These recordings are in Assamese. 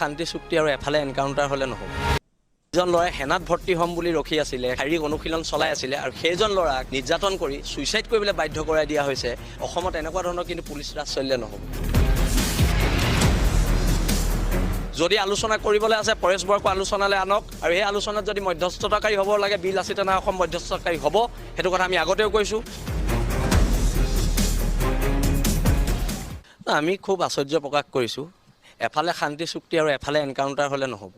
শান্তি চুক্তি আৰু এফালে এনকাউণ্টাৰ হ'লে নহ'ব। এজন ল'ৰাই সেনাত ভৰ্তি হ'ম বুলি ৰখি আছিলে শাৰীৰিক অনুশীলন চলাই আছিলে আৰু সেইজন ল'ৰাক নিৰ্যাতন কৰি ছুইচাইড কৰিবলৈ বাধ্য কৰাই দিয়া হৈছে। অসমত এনেকুৱা ধৰণৰ কিন্তু পুলিচ ৰাজ চলিলে নহ'ব। যদি আলোচনা কৰিবলৈ আছে পৰেশ বৰকো আলোচনালৈ আনক আৰু সেই আলোচনাত যদি মধ্যস্থতাকাৰী হ'ব লাগে বিল লাচিত থানা অসম মধ্যস্থতাকাৰী হ'ব সেইটো কথা আমি আগতেও কৈছোঁ। আমি খুব আশ্চৰ্য প্ৰকাশ কৰিছোঁ। এফালে শান্তি চুক্তি আৰু এফালে এনকাউণ্টাৰ হ'লে নহ'ব।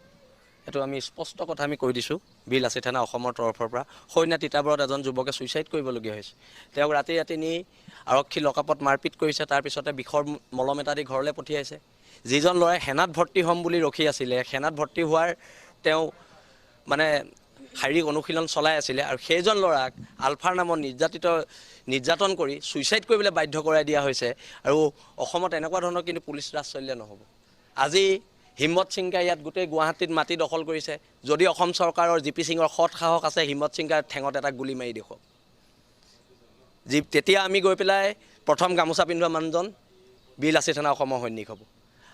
সেইটো আমি স্পষ্ট কথা আমি কৈ দিছোঁ। বিল লাচিত থানা অসমৰ তৰফৰ পৰা। সৈন্য তিতাবৰত এজন যুৱকে ছুইচাইড কৰিবলগীয়া হৈছে। তেওঁক ৰাতি ৰাতি নি আৰক্ষী লকআপত মাৰপিট কৰিছে। তাৰপিছতে বিষৰ মলম এটা দি ঘৰলৈ পঠিয়াইছে। যিজন ল'ৰাই সেনাত ভৰ্তি হ'ম বুলি ৰখি আছিলে সেনাত ভৰ্তি হোৱাৰ তেওঁ মানে শাৰীৰিক অনুশীলন চলাই আছিলে আৰু সেইজন ল'ৰাক আলফাৰ নামত নিৰ্যাতিত নিৰ্যাতন কৰি ছুইচাইড কৰিবলৈ বাধ্য কৰাই দিয়া হৈছে। আৰু অসমত এনেকুৱা ধৰণৰ কিন্তু পুলিচ ৰাজ চলিলে নহ'ব। আজি হিম্মত সিংকাই ইয়াত গোটেই গুৱাহাটীত মাটি দখল কৰিছে। যদি অসম চৰকাৰৰ জি পি সিঙৰ সৎ সাহস আছে হিম্মত সিংকাই ঠেঙত এটা গুলি মাৰি দেখুৱাওক। যি তেতিয়া আমি গৈ পেলাই প্ৰথম গামোচা পিন্ধোৱা মানুহজন বীৰ লাচিত থানা অসমৰ সৈনিক হ'ব।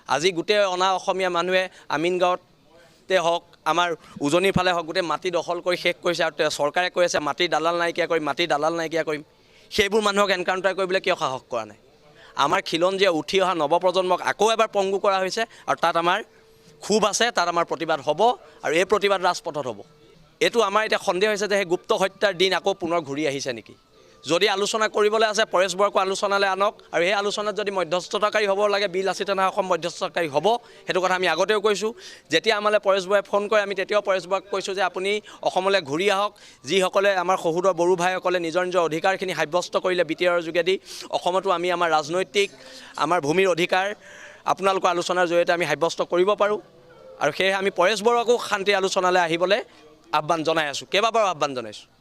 আজি গোটেই অনা অসমীয়া মানুহে আমিন গাঁৱতে হওক আমাৰ উজনিৰ ফালে হওক গোটেই মাটি দখল কৰি শেষ কৰিছে আৰু চৰকাৰে কৈ আছে মাটি দালাল নাইকিয়া কৰিম মাটি দালাল নাইকিয়া কৰিম। সেইবোৰ মানুহক এনকাউণ্টাৰ কৰিবলৈ কিয় সাহস কৰা নাই? আমাৰ খিলঞ্জীয়া উঠি অহা নৱপ্ৰজন্মক আকৌ এবাৰ পংগু কৰা হৈছে আৰু তাত আমাৰ ক্ষোভ আছে তাত আমাৰ প্ৰতিবাদ হ'ব আৰু এই প্ৰতিবাদ ৰাজপথত হ'ব। এইটো আমাৰ এতিয়া সন্দেহ হৈছে যে সেই গুপ্ত হত্যাৰ দিন আকৌ পুনৰ ঘূৰি আহিছে নেকি? যদি আলোচনা কৰিবলৈ আছে পৰেশ বৰকো আলোচনালৈ আনক। আৰু সেই আলোচনাত যদি মধ্যস্থতাকাৰী হ'ব লাগে বিল লাচিত থানা অসম মধ্যস্থতাকাৰী হ'ব সেইটো কথা আমি আগতেও কৈছোঁ। যেতিয়া আমালৈ পৰেশ বৰাই ফোন কৰে আমি তেতিয়াও পৰেশ বৰাক কৈছোঁ যে আপুনি অসমলৈ ঘূৰি আহক। যিসকলে আমাৰ শহুৰৰ বড়ো ভাইসকলে নিজৰ নিজৰ অধিকাৰখিনি সাব্যস্ত কৰিলে বি টি আৰৰ যোগেদি অসমতো আমি আমাৰ ৰাজনৈতিক আমাৰ ভূমিৰ অধিকাৰ আপোনালোকৰ আলোচনাৰ জৰিয়তে আমি সাব্যস্ত কৰিব পাৰোঁ। আৰু সেয়েহে আমি পৰেশ বৰুৱাকো শান্তি আলোচনালৈ আহিবলৈ আহ্বান জনাই আছোঁ। কেইবাবাৰো আহ্বান জনাইছোঁ।